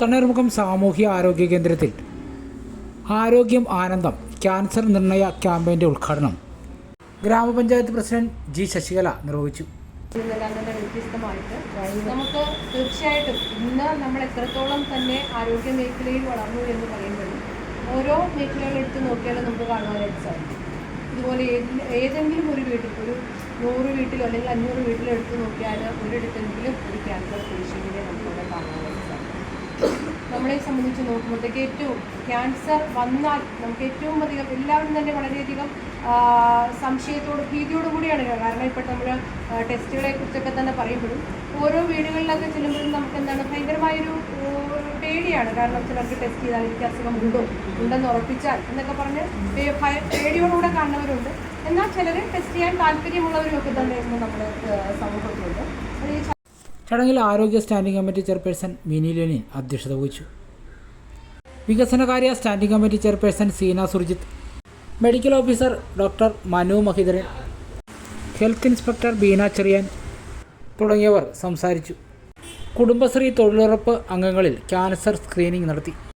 തണ്ണീർമുഖം സാമൂഹ്യ ആരോഗ്യ കേന്ദ്രത്തിൽ ആരോഗ്യം ആനന്ദം ക്യാൻസർ നിർണയ ക്യാമ്പയിന്റെ ഉദ്ഘാടനം. ഗ്രാമപഞ്ചായത്ത് പ്രസിഡന്റ് ജി ശശികല നിർവഹിച്ചു. നമുക്ക് തീർച്ചയായിട്ടും ഇന്ന് നമ്മൾ എത്രത്തോളം തന്നെ ആരോഗ്യ മേഖലയിൽ വളർന്നു എന്ന് പറയുമ്പോഴും ഓരോ മേഖലകൾ എടുത്ത് നോക്കിയാലും നമുക്ക് കാണുവാനായിട്ട് സാധിക്കും. ഇതുപോലെ ഏതെങ്കിലും ഒരു വീട്ടിൽ ഒരു നൂറ് വീട്ടിലോ അല്ലെങ്കിൽ അഞ്ഞൂറ് വീട്ടിലോ എടുത്ത് നോക്കിയാൽ ഒരിടത്തെങ്കിലും ഒരു ക്യാൻസർ പേഷ്യന്റിനെ സാധിക്കും നമ്മളെ സംബന്ധിച്ച് നോക്കുമ്പോഴത്തേക്ക് ഏറ്റവും ക്യാൻസർ വന്നാൽ നമുക്ക് ഏറ്റവും അധികം എല്ലാവരും തന്നെ വളരെയധികം സംശയത്തോട് ഭീതിയോട് കൂടിയാണ് കാരണം ഇപ്പോൾ നമ്മൾ ടെസ്റ്റുകളെ കുറിച്ചൊക്കെ തന്നെ പറയുമ്പോഴും ഓരോ വീടുകളിലൊക്കെ ചെല്ലുമ്പോഴും നമുക്ക് എന്താണ് ഭയങ്കരമായൊരു പേടിയാണ്. കാരണം ചിലർക്ക് ടെസ്റ്റ് ചെയ്താൽ എനിക്ക് അസുഖം ഉണ്ടോ? ഉണ്ടെന്ന് ഉറപ്പിച്ചാൽ എന്നൊക്കെ പറഞ്ഞ് പേടിയോടുകൂടെ കാണുന്നവരുണ്ട്. എന്നാൽ ചിലർ ടെസ്റ്റ് ചെയ്യാൻ താല്പര്യമുള്ളവരും ഒക്കെ തന്നെ ഇന്ന് നമ്മുടെ ഈ ചടങ്ങിൽ ആരോഗ്യ standing committee chairperson Mini Lenin അധ്യക്ഷത വഹിച്ചു. വികസനകാര്യ standing committee chairperson Seena Surjith medical officer doctor Manu Mahidharan health inspector Beena Cheriyan തുടങ്ങിയവർ സംസാരിച്ചു. കുടുംബശ്രീ തൊഴിലുറപ്പ് അംഗങ്ങളിൽ ക്യാൻസർ സ്ക്രീനിംഗ് നടത്തി.